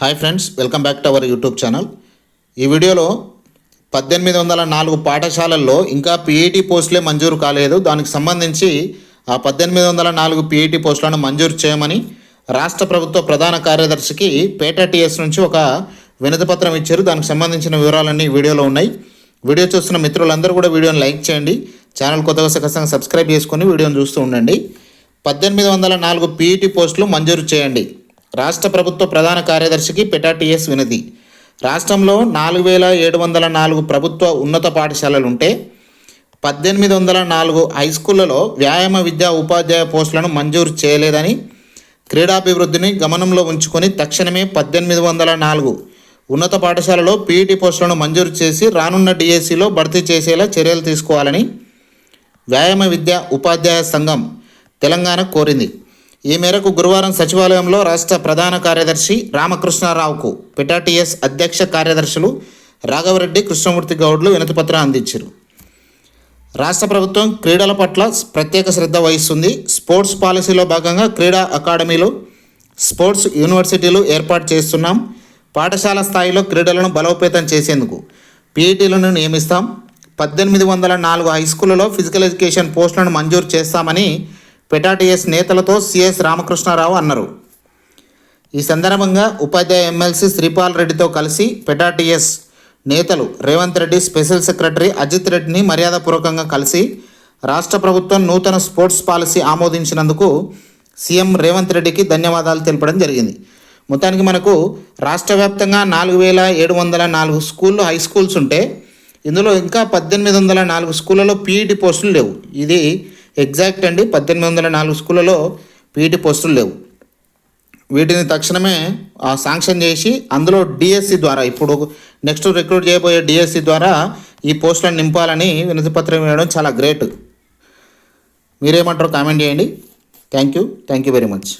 Hi friends welcome back to our YouTube channel ఈ వీడియోలో పద్దెనిమిది వందల నాలుగు పాఠశాలల్లో ఇంకా పీఈటీ పోస్టులే మంజూరు కాలేదు. దానికి సంబంధించి ఆ పద్దెనిమిది వందల నాలుగు పీఈటీ పోస్టులను మంజూరు చేయమని రాష్ట్ర ప్రభుత్వ ప్రధాన కార్యదర్శికి పేట టీఎస్ నుంచి ఒక వినతిపత్రం ఇచ్చారు. దానికి సంబంధించిన వివరాలన్నీ ఈ వీడియోలో ఉన్నాయి. వీడియో చూస్తున్న మిత్రులందరూ కూడా వీడియోని లైక్ చేయండి. ఛానల్ కొత్తగా ఖచ్చితంగా సబ్స్క్రైబ్ చేసుకొని వీడియోని చూస్తూ ఉండండి. పద్దెనిమిది వందల నాలుగు పీఈటీ పోస్టులు మంజూరు చేయండి. రాష్ట్ర ప్రభుత్వ ప్రధాన కార్యదర్శికి పెటాటిఎస్ వినతి. రాష్ట్రంలో నాలుగు వేల ఏడు వందల నాలుగు ప్రభుత్వ ఉన్నత పాఠశాలలు ఉంటే పద్దెనిమిది వందల నాలుగు హై స్కూళ్ళలో వ్యాయామ విద్యా ఉపాధ్యాయ పోస్టులను మంజూరు చేయలేదని క్రీడాభివృద్ధిని గమనంలో ఉంచుకొని తక్షణమే పద్దెనిమిది వందల నాలుగు ఉన్నత పాఠశాలలో పీఈటీ పోస్టులను మంజూరు చేసి రానున్న డిఎస్సిలో భర్తీ చేసేలా చర్యలు తీసుకోవాలని వ్యాయామ విద్య ఉపాధ్యాయ సంఘం తెలంగాణ కోరింది. ఈ మేరకు గురువారం సచివాలయంలో రాష్ట్ర ప్రధాన కార్యదర్శి రామకృష్ణారావుకు పిటాటిఎస్ అధ్యక్ష కార్యదర్శులు రాఘవరెడ్డి కృష్ణమూర్తి గౌడ్లు వినతిపత్రం అందించారు. రాష్ట్ర ప్రభుత్వం క్రీడల పట్ల ప్రత్యేక శ్రద్ధ వహిస్తుంది. స్పోర్ట్స్ పాలసీలో భాగంగా క్రీడా అకాడమీలు స్పోర్ట్స్ యూనివర్సిటీలు ఏర్పాటు చేస్తున్నాం. పాఠశాల స్థాయిలో క్రీడలను బలోపేతం చేసేందుకు పీఈటీలను నియమిస్తాం. పద్దెనిమిది వందల నాలుగు హై స్కూళ్ళలో ఫిజికల్ ఎడ్యుకేషన్ పోస్టులను మంజూరు చేస్తామని పెటాటిఎస్ నేతలతో సిఎస్ రామకృష్ణారావు అన్నారు. ఈ సందర్భంగా ఉపాధ్యాయ ఎమ్మెల్సీ శ్రీపాల్ రెడ్డితో కలిసి పెటాటిఎస్ నేతలు రేవంత్ రెడ్డి స్పెషల్ సెక్రటరీ అజిత్ రెడ్డిని మర్యాదపూర్వకంగా కలిసి రాష్ట్ర ప్రభుత్వం నూతన స్పోర్ట్స్ పాలసీ ఆమోదించినందుకు సీఎం రేవంత్ రెడ్డికి ధన్యవాదాలు తెలపడం జరిగింది. మొత్తానికి మనకు రాష్ట్ర వ్యాప్తంగా నాలుగు వేల ఏడు వందల నాలుగు స్కూళ్ళు హై స్కూల్స్ ఉంటే ఇందులో ఇంకా పద్దెనిమిది వందల నాలుగు స్కూళ్ళలో పీఈటీ పోస్టులు లేవు. ఇది ఎగ్జాక్ట్ అండి పద్దెనిమిది వందల నాలుగు స్కూళ్ళలో పీఈటీ పోస్టులు లేవు. వీటిని తక్షణమే ఆ, శాంక్షన్ చేసి అందులో డిఎస్సి ద్వారా ఇప్పుడు నెక్స్ట్ రిక్రూట్ చేయబోయే డిఎస్సి ద్వారా ఈ పోస్టులను నింపాలని వినతిపత్రం వేయడం చాలా గ్రేట్ మీరేమంటారో కామెంట్ చేయండి. Thank you thank you very much